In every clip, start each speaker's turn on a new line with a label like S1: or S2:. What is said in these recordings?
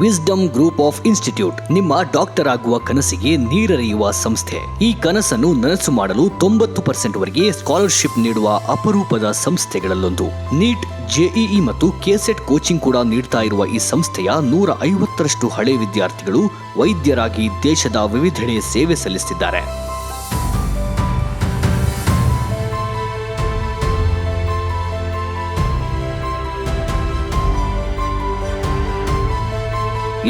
S1: Wisdom group of institute ನಿಮ್ಮ doctor ಆಗುವ ಕನಸಿಗೆ ನೀರರಿಯುವ ಸಂಸ್ಥೆ. ಈ ಕನಸನ್ನು ನನಸು ಮಾಡಲು ತೊಂಬತ್ತು ಪರ್ಸೆಂಟ್ ವರೆಗೆ ಸ್ಕಾಲರ್ಶಿಪ್ ನೀಡುವ ಅಪರೂಪದ ಸಂಸ್ಥೆಗಳಲ್ಲೊಂದು. ನೀಟ್ ಜೆಇಇ ಮತ್ತು ಕೆಸೆಟ್ ಕೋಚಿಂಗ್ ಕೂಡ ನೀಡ್ತಾ ಇರುವ ಈ ಸಂಸ್ಥೆಯ ನೂರ ಐವತ್ತರಷ್ಟು ಹಳೆ ವಿದ್ಯಾರ್ಥಿಗಳು ವೈದ್ಯರಾಗಿ ದೇಶದ ವಿವಿಧೆಡೆ ಸೇವೆ ಸಲ್ಲಿಸುತ್ತಿದ್ದಾರೆ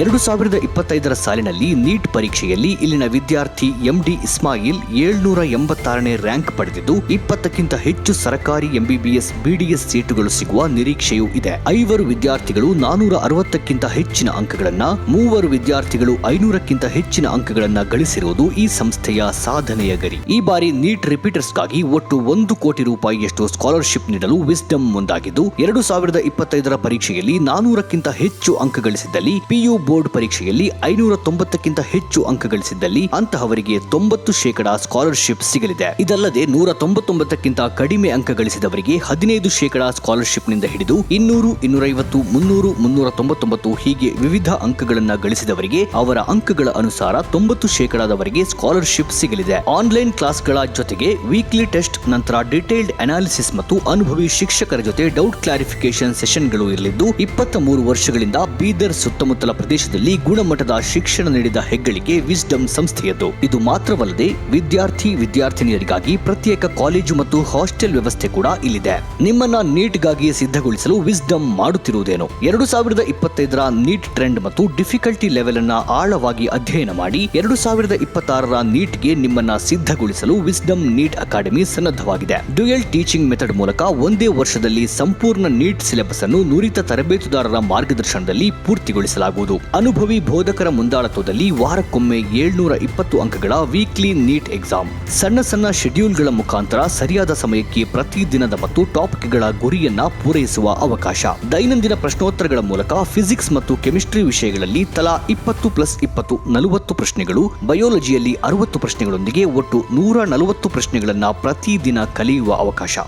S1: ಎರಡು ಸಾವಿರದ ಇಪ್ಪತ್ತೈದರ ಸಾಲಿನಲ್ಲಿ ನೀಟ್ ಪರೀಕ್ಷೆಯಲ್ಲಿ ಇಲ್ಲಿನ ವಿದ್ಯಾರ್ಥಿ ಎಂಡಿ ಇಸ್ಮಾಯಿಲ್ ಏಳ್ನೂರ ಎಂಬತ್ತಾರನೇ ರ್ಯಾಂಕ್ ಪಡೆದಿದ್ದು, ಇಪ್ಪತ್ತಕ್ಕಿಂತ ಹೆಚ್ಚು ಸರ್ಕಾರಿ ಎಂಬಿಬಿಎಸ್, ಬಿಡಿಎಸ್ ಸೀಟುಗಳು ಸಿಗುವ ನಿರೀಕ್ಷೆಯೂ ಇದೆ. ಐವರು ವಿದ್ಯಾರ್ಥಿಗಳು ನಾನೂರ ಅರವತ್ತಕ್ಕಿಂತ ಹೆಚ್ಚಿನ ಅಂಕಗಳನ್ನ, ಮೂವರು ವಿದ್ಯಾರ್ಥಿಗಳು ಐನೂರಕ್ಕಿಂತ ಹೆಚ್ಚಿನ ಅಂಕಗಳನ್ನ ಗಳಿಸಿರುವುದು ಈ ಸಂಸ್ಥೆಯ ಸಾಧನೆಯ ಗರಿ. ಈ ಬಾರಿ ನೀಟ್ ರಿಪೀಟರ್ಸ್ಗಾಗಿ ಒಟ್ಟು ಒಂದು ಕೋಟಿ ರೂಪಾಯಿಯಷ್ಟು ಸ್ಕಾಲರ್ಶಿಪ್ ನೀಡಲು ವಿಸ್ಡಮ್ ಮುಂದಾಗಿದ್ದು, ಎರಡು ಸಾವಿರದ ಇಪ್ಪತ್ತೈದರ ಪರೀಕ್ಷೆಯಲ್ಲಿ ನಾನೂರಕ್ಕಿಂತ ಹೆಚ್ಚು ಅಂಕ ಗಳಿಸಿದ್ದಲ್ಲಿ ಪಿಯು ಬೋರ್ಡ್ ಪರೀಕ್ಷೆಯಲ್ಲಿ ಐನೂರ ತೊಂಬತ್ತಕ್ಕಿಂತ ಹೆಚ್ಚು ಅಂಕ ಗಳಿಸಿದ್ದಲ್ಲಿ ಅಂತಹವರಿಗೆ ತೊಂಬತ್ತು ಶೇಕಡಾ ಸ್ಕಾಲರ್ಶಿಪ್ ಸಿಗಲಿದೆ. ಇದಲ್ಲದೆ ನೂರ ತೊಂಬತ್ತೊಂಬತ್ತಕ್ಕಿಂತ ಕಡಿಮೆ ಅಂಕ ಗಳಿಸಿದವರಿಗೆ ಹದಿನೈದು ಶೇಕಡಾ ಸ್ಕಾಲರ್ಶಿಪ್ನಿಂದ ಹಿಡಿದು ಇನ್ನೂರು, ಇನ್ನೂರೈವತ್ತು, ಮುನ್ನೂರು ಮುನ್ನೂರ ತೊಂಬತ್ತೊಂಬತ್ತು ಹೀಗೆ ವಿವಿಧ ಅಂಕಗಳನ್ನ ಗಳಿಸಿದವರಿಗೆ ಅವರ ಅಂಕಗಳ ಅನುಸಾರ ತೊಂಬತ್ತು ಶೇಕಡಾದವರಿಗೆ ಸ್ಕಾಲರ್ಶಿಪ್ ಸಿಗಲಿದೆ. ಆನ್ಲೈನ್ ಕ್ಲಾಸ್ಗಳ ಜೊತೆಗೆ ವೀಕ್ಲಿ ಟೆಸ್ಟ್ ನಂತರ ಡಿಟೇಲ್ಡ್ ಅನಾಲಿಸಿಸ್ ಮತ್ತು ಅನುಭವಿ ಶಿಕ್ಷಕರ ಜೊತೆ ಡೌಟ್ ಕ್ಲಾರಿಫಿಕೇಶನ್ ಸೆಷನ್ಗಳು ಇರಲಿದ್ದು ಇಪ್ಪತ್ತ ಮೂರು ವರ್ಷಗಳಿಂದ ಬೀದರ್ ಸುತ್ತಮುತ್ತಲ ಪ್ರದೇಶದಲ್ಲಿ ಗುಣಮಟ್ಟದ ಶಿಕ್ಷಣ ನೀಡಿದ ಹೆಗ್ಗಳಿಕೆ ವಿಸ್ಡಮ್ ಸಂಸ್ಥೆಯದ್ದು. ಇದು ಮಾತ್ರವಲ್ಲದೆ ವಿದ್ಯಾರ್ಥಿ ವಿದ್ಯಾರ್ಥಿನಿಯರಿಗಾಗಿ ಪ್ರತ್ಯೇಕ ಕಾಲೇಜು ಮತ್ತು ಹಾಸ್ಟೆಲ್ ವ್ಯವಸ್ಥೆ ಕೂಡ ಇಲ್ಲಿದೆ. ನಿಮ್ಮನ್ನ ನೀಟ್ಗಾಗಿ ಸಿದ್ಧಗೊಳಿಸಲು ವಿಸ್ಡಮ್ ಮಾಡುತ್ತಿರುವುದೇನು? ಎರಡು ಸಾವಿರದ ಇಪ್ಪತ್ತೈದರ ನೀಟ್ ಟ್ರೆಂಡ್ ಮತ್ತು ಡಿಫಿಕಲ್ಟಿ ಲೆವೆಲ್ ಅನ್ನ ಆಳವಾಗಿ ಅಧ್ಯಯನ ಮಾಡಿ ಎರಡು ಸಾವಿರದ ಇಪ್ಪತ್ತಾರರ ನೀಟ್ಗೆ ನಿಮ್ಮನ್ನ ಸಿದ್ಧಗೊಳಿಸಲು ವಿಸ್ಡಮ್ ನೀಟ್ ಅಕಾಡೆಮಿ ಸನ್ನದ್ಧವಾಗಿದೆ. ಡ್ಯುಯಲ್ ಟೀಚಿಂಗ್ ಮೆಥಡ್ ಮೂಲಕ ಒಂದೇ ವರ್ಷದಲ್ಲಿ ಸಂಪೂರ್ಣ ನೀಟ್ ಸಿಲೆಬಸ್ ಅನ್ನು ನುರಿತ ತರಬೇತುದಾರರ ಮಾರ್ಗದರ್ಶನದಲ್ಲಿ ಪೂರ್ತಿಗೊಳಿಸಲಾಗುವುದು. ಅನುಭವಿ ಬೋಧಕರ ಮುಂದಾಳತ್ವದಲ್ಲಿ ವಾರಕ್ಕೊಮ್ಮೆ ಏಳ್ನೂರ ಇಪ್ಪತ್ತು ಅಂಕಗಳ ವೀಕ್ಲಿ ನೀಟ್ ಎಕ್ಸಾಮ್ ಸಣ್ಣ ಸಣ್ಣ ಶೆಡ್ಯೂಲ್ಗಳ ಮುಖಾಂತರ ಸರಿಯಾದ ಸಮಯಕ್ಕೆ ಪ್ರತಿ ದಿನದ ಮತ್ತು ಟಾಪಿಕ್ಗಳ ಗುರಿಯನ್ನ ಪೂರೈಸುವ ಅವಕಾಶ. ದೈನಂದಿನ ಪ್ರಶ್ನೋತ್ತರಗಳ ಮೂಲಕ ಫಿಸಿಕ್ಸ್ ಮತ್ತು ಕೆಮಿಸ್ಟ್ರಿ ವಿಷಯಗಳಲ್ಲಿ ತಲಾ ಇಪ್ಪತ್ತು ಪ್ಲಸ್ ಇಪ್ಪತ್ತು ನಲವತ್ತು ಪ್ರಶ್ನೆಗಳು ಬಯೋಲಜಿಯಲ್ಲಿ ಅರವತ್ತು ಪ್ರಶ್ನೆಗಳೊಂದಿಗೆ ಒಟ್ಟು ನೂರ ನಲವತ್ತು ಪ್ರಶ್ನೆಗಳನ್ನ ಪ್ರತಿದಿನ ಕಲಿಯುವ ಅವಕಾಶ.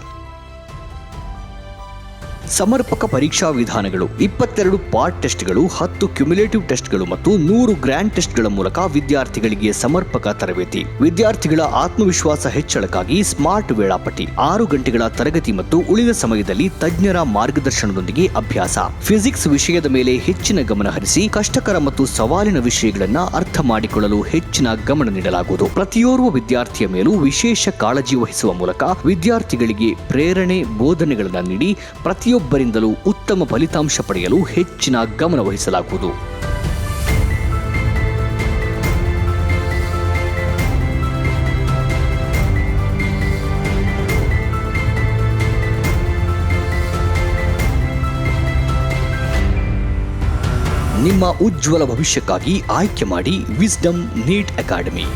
S1: ಸಮರ್ಪಕ ಪರೀಕ್ಷಾ ವಿಧಾನಗಳು, ಇಪ್ಪತ್ತೆರಡು ಪಾರ್ಟ್ ಟೆಸ್ಟ್ಗಳು, ಹತ್ತು ಕ್ಯುಮುಲೇಟಿವ್ ಟೆಸ್ಟ್ಗಳು ಮತ್ತು ನೂರು ಗ್ರ್ಯಾಂಡ್ ಟೆಸ್ಟ್ಗಳ ಮೂಲಕ ವಿದ್ಯಾರ್ಥಿಗಳಿಗೆ ಸಮರ್ಪಕ ತರಬೇತಿ. ವಿದ್ಯಾರ್ಥಿಗಳ ಆತ್ಮವಿಶ್ವಾಸ ಹೆಚ್ಚಳಕ್ಕಾಗಿ ಸ್ಮಾರ್ಟ್ ವೇಳಾಪಟ್ಟಿ, ಆರು ಗಂಟೆಗಳ ತರಗತಿ ಮತ್ತು ಉಳಿದ ಸಮಯದಲ್ಲಿ ತಜ್ಞರ ಮಾರ್ಗದರ್ಶನದೊಂದಿಗೆ ಅಭ್ಯಾಸ. ಫಿಸಿಕ್ಸ್ ವಿಷಯದ ಮೇಲೆ ಹೆಚ್ಚಿನ ಗಮನ ಹರಿಸಿ ಕಷ್ಟಕರ ಮತ್ತು ಸವಾಲಿನ ವಿಷಯಗಳನ್ನು ಅರ್ಥ ಮಾಡಿಕೊಳ್ಳಲು ಹೆಚ್ಚಿನ ಗಮನ ನೀಡಲಾಗುವುದು. ಪ್ರತಿಯೋರ್ವ ವಿದ್ಯಾರ್ಥಿಯ ಮೇಲೂ ವಿಶೇಷ ಕಾಳಜಿ ವಹಿಸುವ ಮೂಲಕ ವಿದ್ಯಾರ್ಥಿಗಳಿಗೆ ಪ್ರೇರಣೆ, ಬೋಧನೆಗಳನ್ನು ನೀಡಿ ಪ್ರತಿಯೊಬ್ಬರಿಂದಲೂ ಉತ್ತಮ ಫಲಿತಾಂಶ ಪಡೆಯಲು ಹೆಚ್ಚಿನ ಗಮನ ವಹಿಸಲಾಗುವುದು. ನಿಮ್ಮ ಉಜ್ವಲ ಭವಿಷ್ಯಕ್ಕಾಗಿ ಆಯ್ಕೆ ಮಾಡಿ ವಿಸ್ಡಮ್ ನೀಟ್ ಅಕಾಡೆಮಿ